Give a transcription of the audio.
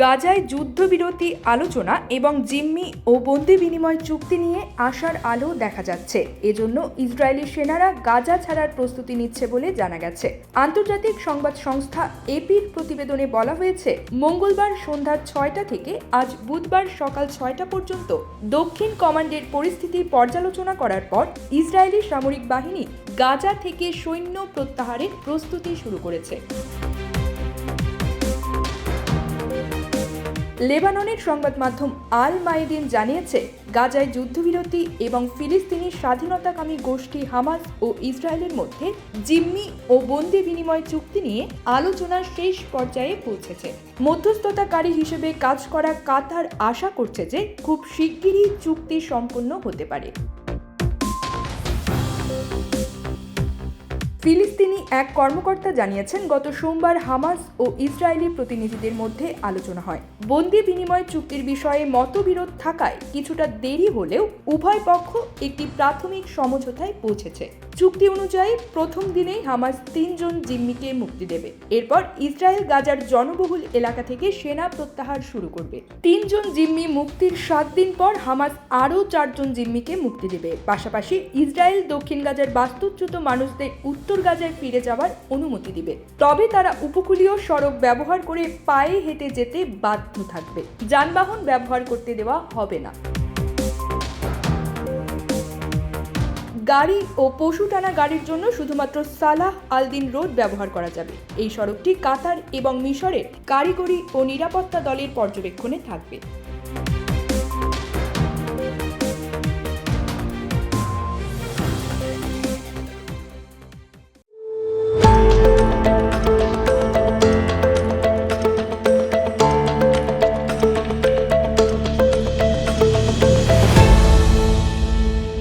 গাজায় যুদ্ধবিরতি আলোচনা এবং জিম্মি ও বন্দি বিনিময় চুক্তি নিয়ে আশার আলো দেখা যাচ্ছে। এজন্য ইসরায়েলি সেনারা গাজা ছাড়ার প্রস্তুতি নিচ্ছে বলে জানা গেছে। আন্তর্জাতিক সংবাদ সংস্থা এপির প্রতিবেদনে বলা হয়েছে, মঙ্গলবার সন্ধ্যা ছয়টা থেকে আজ বুধবার সকাল ছয়টা পর্যন্ত দক্ষিণ কমান্ডের পরিস্থিতি পর্যালোচনা করার পর ইসরায়েলি সামরিক বাহিনী গাজা থেকে সৈন্য প্রত্যাহারের প্রস্তুতি শুরু করেছে। লেবাননের সংবাদ মাধ্যম আল মাইদিন জানিয়েছে, গাজায় যুদ্ধবিরতি এবং ফিলিস্তিনি স্বাধীনতাকামী গোষ্ঠী হামাস ও ইসরায়েলের মধ্যে জিম্মি ও বন্দি বিনিময় চুক্তি নিয়ে আলোচনার শেষ পর্যায়ে পৌঁছেছে। মধ্যস্থতাকারী হিসেবে কাজ করা কাতার আশা করছে যে, খুব শিগগিরই চুক্তি সম্পন্ন হতে পারে। ফিলিস্তিনি এক কর্মকর্তা জানিয়েছেন, গত সোমবার হামাস ও ইসরায়েলি প্রতিনিধিদের মধ্যে আলোচনা হয়। বন্দি বিনিময় চুক্তির বিষয়ে মতবিরোধ থাকায় কিছুটা দেরি হলেও উভয় পক্ষ একটি প্রাথমিক সমঝোতায় পৌঁছেছে। চুক্তি অনুযায়ী প্রথম দিনেই হামাস তিনজন জিম্মিকে মুক্তি দেবে। এরপর ইসরায়েল গাজার জনবহুল এলাকা থেকে সেনা প্রত্যাহার শুরু করবে। তিনজন জিম্মি মুক্তির সাত দিন পর হামাস আরও চারজন জিম্মিকে মুক্তি দেবে। পাশাপাশি ইসরায়েল দক্ষিণ গাজার বাস্তুচ্যুত মানুষদের উত্তর গাজায় ফিরে যাওয়ার অনুমতি দিবে। তবে তারা উপকূলীয় সড়ক ব্যবহার করে পায়ে হেঁটে যেতে বাধ্য থাকবে। যানবাহন ব্যবহার করতে দেওয়া হবে না। গাড়ি ও পশু টানা গাড়ির জন্য শুধুমাত্র সালাহ আলদিন রোড ব্যবহার করা যাবে। এই সড়কটি কাতার এবং মিশরের কারিগরি ও নিরাপত্তা দলের পর্যবেক্ষণে থাকবে।